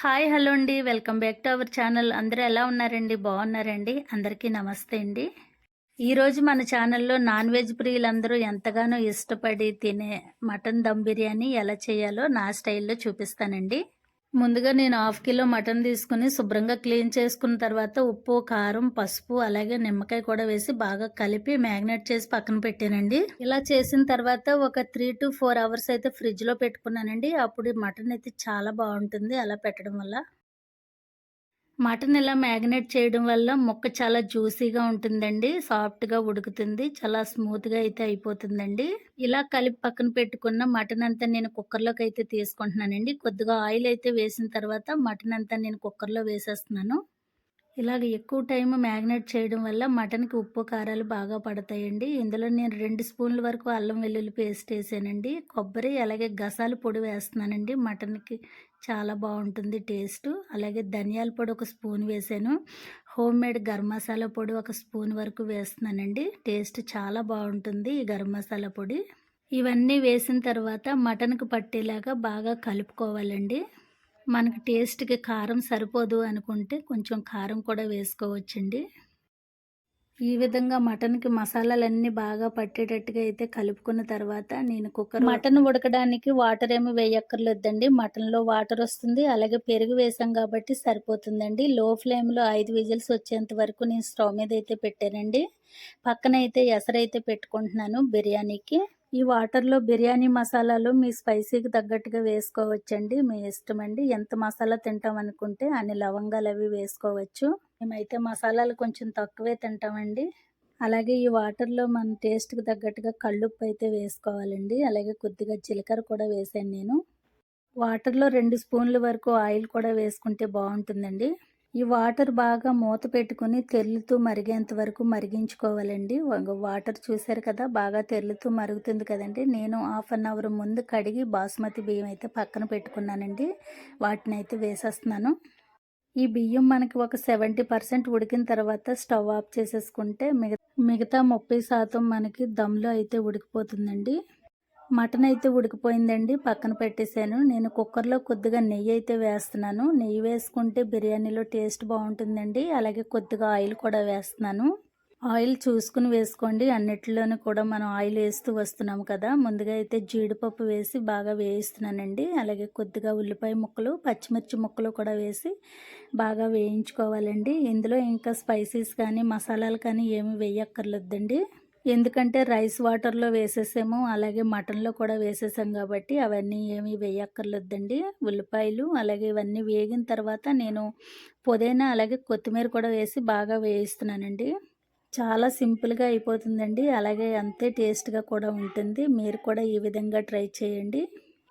Hi hello అండి. Welcome back to our channel. అందరూ ఎలా ఉన్నారండి? బాగున్నారండి? అందరికీ నమస్తే అండి. ఈరోజు మన ఛానల్లో నాన్ వెజ్ ప్రియులందరూ ఎంతగానో ఇష్టపడి తినే మటన్ దమ్ బిర్యానీ ఎలా చేయాలో నా స్టైల్లో చూపిస్తానండి. ముందుగా నేను హాఫ్ కిలో మటన్ తీసుకుని శుభ్రంగా క్లీన్ చేసుకున్న తర్వాత ఉప్పు కారం పసుపు అలాగే నిమ్మకాయ కూడా వేసి బాగా కలిపి మ్యాగ్నేట్ చేసి పక్కన పెట్టానండి. ఇలా చేసిన తర్వాత ఒక త్రీ టు ఫోర్ అవర్స్ అయితే ఫ్రిడ్జ్లో పెట్టుకున్నానండి. అప్పుడు మటన్ అయితే చాలా బాగుంటుంది. అలా పెట్టడం వల్ల మటన్ ఇలా మ్యాగ్నేట్ చేయడం వల్ల ముక్క చాలా జ్యూసీగా ఉంటుందండి సాఫ్ట్గా ఉడుకుతుంది చాలా స్మూత్గా అయితే అయిపోతుందండి. ఇలా కలిపి పక్కన పెట్టుకున్న మటన్ అంతా నేను కుక్కర్లోకి అయితే తీసుకుంటున్నానండి. కొద్దిగా ఆయిల్ అయితే వేసిన తర్వాత మటన్ అంతా నేను కుక్కర్లో వేసేస్తున్నాను. ఇలాగ ఎక్కువ టైం మ్యాగ్నేట్ చేయడం వల్ల మటన్కి ఉప్పు కారాలు బాగా పడతాయండి. ఇందులో నేను రెండు స్పూన్ల వరకు అల్లం వెల్లుల్లి పేస్ట్ వేసానండి. కొబ్బరి అలాగే గసాల పొడి వేస్తున్నానండి. మటన్కి చాలా బాగుంటుంది టేస్ట్. అలాగే ధనియాల పొడి ఒక స్పూన్ వేసాను. హోమ్ మేడ్ గరం మసాలా పొడి ఒక స్పూన్ వరకు వేస్తున్నానండి. టేస్ట్ చాలా బాగుంటుంది ఈ గరం మసాలా పొడి. ఇవన్నీ వేసిన తర్వాత మటన్కి పట్టేలాగా బాగా కలుపుకోవాలండి. మనకి టేస్ట్కి కారం సరిపోదు అనుకుంటే కొంచెం కారం కూడా వేసుకోవచ్చండి. ఈ విధంగా మటన్కి మసాలాలన్నీ బాగా పట్టేటట్టుగా అయితే కలుపుకున్న తర్వాత నేను కుక్కర్ మటన్ ఉడకడానికి వాటర్ ఏమి వేయక్కర్లేదండి. మటన్లో వాటర్ వస్తుంది. అలాగే పెరుగు వేసాం కాబట్టి సరిపోతుందండి. లో ఫ్లేమ్లో ఐదు విజిల్స్ వచ్చేంత వరకు నేను స్టవ్ మీద అయితే పెట్టానండి. పక్కన అయితే ఎసరైతే పెట్టుకుంటున్నాను బిర్యానీకి. ఈ వాటర్లో బిర్యానీ మసాలాలు మీ స్పైసీకి తగ్గట్టుగా వేసుకోవచ్చండి. మీ ఇష్టం అండి. ఎంత మసాలా తింటాం అనుకుంటే అన్ని లవంగాలు అవి వేసుకోవచ్చు. మేమైతే మసాలాలు కొంచెం తక్కువే తింటామండి. అలాగే ఈ వాటర్లో మన టేస్ట్కి తగ్గట్టుగా కళ్ళుప్పు అయితే వేసుకోవాలండి. అలాగే కొద్దిగా జీలకర్ర కూడా వేసాను నేను. వాటర్లో రెండు స్పూన్ల వరకు ఆయిల్ కూడా వేసుకుంటే బాగుంటుందండి. ఈ వాటర్ బాగా మూత పెట్టుకుని తెల్లుతూ మరిగేంత వరకు మరిగించుకోవాలండి. వాటర్ చూసారు కదా బాగా తెల్లుతూ మరుగుతుంది కదండి. నేను హాఫ్ అన్ అవర్ ముందు కడిగి బాస్మతి బియ్యం అయితే పక్కన పెట్టుకున్నానండి. వాటిని అయితే వేసేస్తున్నాను. ఈ బియ్యం మనకి ఒక సెవెంటీ పర్సెంట్ ఉడికిన తర్వాత స్టవ్ ఆఫ్ చేసేసుకుంటే మిగతా ముప్పై శాతం మనకి దమ్లో అయితే ఉడికిపోతుందండి. మటన్ అయితే ఉడికిపోయిందండి. పక్కన పెట్టేశాను. నేను కుక్కర్లో కొద్దిగా నెయ్యి అయితే వేస్తున్నాను. నెయ్యి వేసుకుంటే బిర్యానీలో టేస్ట్ బాగుంటుందండి. అలాగే కొద్దిగా ఆయిల్ కూడా వేస్తున్నాను. ఆయిల్ చూసుకుని వేసుకోండి. అన్నిటిలోనూ కూడా మనం ఆయిల్ వేస్తూ వస్తున్నాము కదా. ముందుగా అయితే జీడిపప్పు వేసి బాగా వేయిస్తున్నానండి. అలాగే కొద్దిగా ఉల్లిపాయ ముక్కలు పచ్చిమిర్చి ముక్కలు కూడా వేసి బాగా వేయించుకోవాలండి. ఇందులో ఇంకా స్పైసీస్ కానీ మసాలాలు కానీ ఏమి వేయక్కర్లేదండి. ఎందుకంటే రైస్ వాటర్లో వేసేసాము అలాగే మటన్లో కూడా వేసేసాం కాబట్టి అవన్నీ ఏమీ వేయక్కర్లేదండి. ఉల్లిపాయలు అలాగే ఇవన్నీ వేగిన తర్వాత నేను పుదీనా అలాగే కొత్తిమీర కూడా వేసి బాగా వేయిస్తున్నానండి. చాలా సింపుల్గా అయిపోతుందండి. అలాగే అంతే టేస్ట్గా కూడా ఉంటుంది. మీరు కూడా ఈ విధంగా ట్రై చేయండి.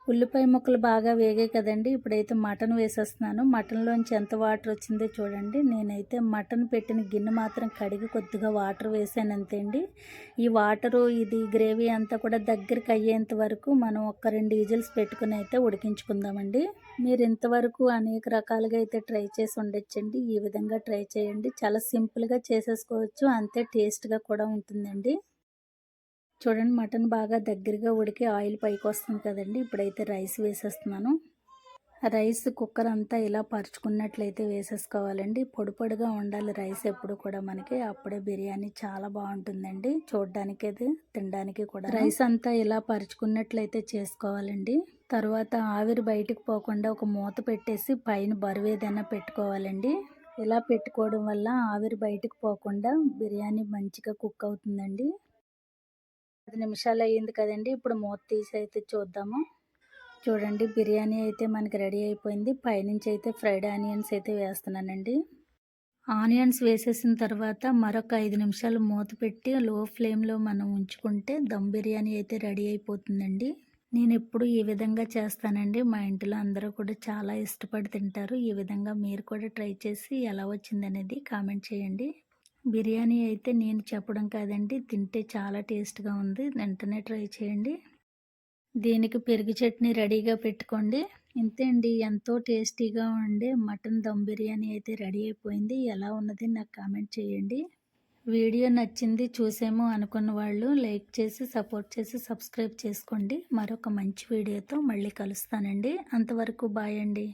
ఉల్లిపాయ ముక్కలు బాగా వేగాయి కదండి. ఇప్పుడైతే మటన్ వేసేస్తున్నాను. మటన్లోంచి ఎంత వాటర్ వచ్చిందో చూడండి. నేనైతే మటన్ పెట్టిన గిన్నె మాత్రం కడిగి కొద్దిగా వాటర్ వేసాను అంతే అండి ఈ వాటరు ఇది గ్రేవీ అంతా కూడా దగ్గరికి అయ్యేంత వరకు మనం ఒక రెండు ఈజిల్స్ పెట్టుకుని అయితే ఉడికించుకుందామండి. మీరు ఇంతవరకు అనేక రకాలుగా అయితే ట్రై చేసి ఉండొచ్చండి. ఈ విధంగా ట్రై చేయండి. చాలా సింపుల్గా చేసేసుకోవచ్చు. అంతే టేస్ట్గా కూడా ఉంటుందండి. చూడండి మటన్ బాగా దగ్గరగా ఉడికి ఆయిల్ పైకి వస్తుంది కదండి. ఇప్పుడైతే రైస్ వేసేస్తున్నాను. రైస్ కుక్కర్ అంతా ఇలా పరుచుకున్నట్లయితే వేసేసుకోవాలండి. పొడి పొడిగా ఉండాలి రైస్ ఎప్పుడు కూడా మనకి. అప్పుడే బిర్యానీ చాలా బాగుంటుందండి. చూడడానికి అది తినడానికి కూడా రైస్ అంతా ఇలా పరుచుకున్నట్లయితే చేసుకోవాలండి. తర్వాత ఆవిరి బయటకు పోకుండా ఒక మూత పెట్టేసి పైన బరువు ఏదైనా పెట్టుకోవాలండి. ఇలా పెట్టుకోవడం వల్ల ఆవిరి బయటకు పోకుండా బిర్యానీ మంచిగా కుక్ అవుతుందండి. పది నిమిషాలు అయ్యింది కదండి. ఇప్పుడు మూత తీసి అయితే చూద్దాము. చూడండి బిర్యానీ అయితే మనకి రెడీ అయిపోయింది. పైనుంచి అయితే ఫ్రైడ్ ఆనియన్స్ అయితే వేస్తున్నానండి. ఆనియన్స్ వేసేసిన తర్వాత మరొక ఐదు నిమిషాలు మూత పెట్టి లో ఫ్లేమ్లో మనం ఉంచుకుంటే దమ్ బిర్యానీ అయితే రెడీ అయిపోతుందండి. నేను ఎప్పుడు ఈ విధంగా చేస్తానండి. మా ఇంట్లో అందరూ కూడా చాలా ఇష్టపడి తింటారు. ఈ విధంగా మీరు కూడా ట్రై చేసి ఎలా వచ్చిందనేది కామెంట్ చేయండి. బిర్యానీ అయితే నేను చెప్పడం కాదండి తింటే చాలా టేస్ట్గా ఉంది. వెంటనే ట్రై చేయండి. దీనికి పెరుగు చట్నీ రెడీగా పెట్టుకోండి. ఇంతే అండి ఎంతో టేస్టీగా ఉండే మటన్ దమ్ బిర్యానీ అయితే రెడీ అయిపోయింది. ఎలా ఉన్నది నాకు కామెంట్ చేయండి. వీడియో నచ్చింది చూసేమో అనుకున్న వాళ్ళు లైక్ చేసి సపోర్ట్ చేసి సబ్స్క్రైబ్ చేసుకోండి. మరొక మంచి వీడియోతో మళ్ళీ కలుస్తానండి. అంతవరకు బాయ్ అండి.